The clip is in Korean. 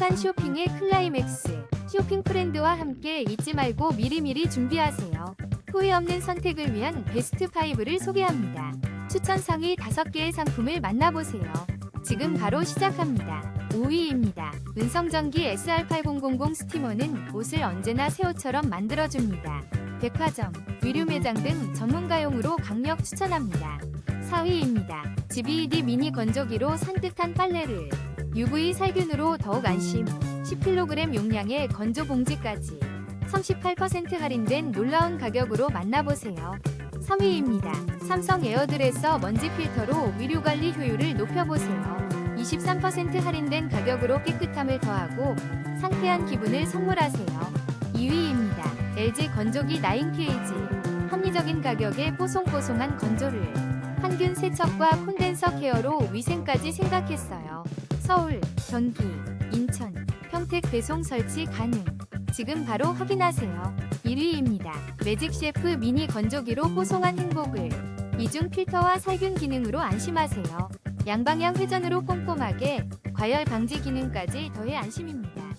행복한 쇼핑의 클라이맥스. 쇼핑 프렌드와 함께 잊지 말고 미리미리 준비하세요. 후회 없는 선택을 위한 베스트 5를 소개합니다. 추천 상위 5개의 상품을 만나보세요. 지금 바로 시작합니다. 5위입니다. 은성전기 SR8000 스티머는 옷을 언제나 새 옷처럼 만들어줍니다. 백화점, 위류 매장 등 전문가용으로 강력 추천합니다. 4위입니다. GBED 미니 건조기로 산뜻한 빨래를 UV 살균으로 더욱 안심 10kg 용량의 건조 봉지까지 38% 할인된 놀라운 가격으로 만나보세요. 3위입니다. 삼성 에어드레서 먼지 필터로 위류 관리 효율을 높여보세요. 23% 할인된 가격으로 깨끗함을 더하고 상쾌한 기분을 선물하세요. 2위입니다. LG 건조기 9PAG 합리적인 가격에 뽀송뽀송한 건조를 항균 세척과 콘덴서 케어로 위생까지 생각했어요. 서울, 경기, 인천, 평택 배송 설치 가능. 지금 바로 확인하세요. 1위입니다. 매직 셰프 미니 건조기로 뽀송한 행복을 이중 필터와 살균 기능으로 안심하세요. 양방향 회전으로 꼼꼼하게 과열 방지 기능까지 더해 안심입니다.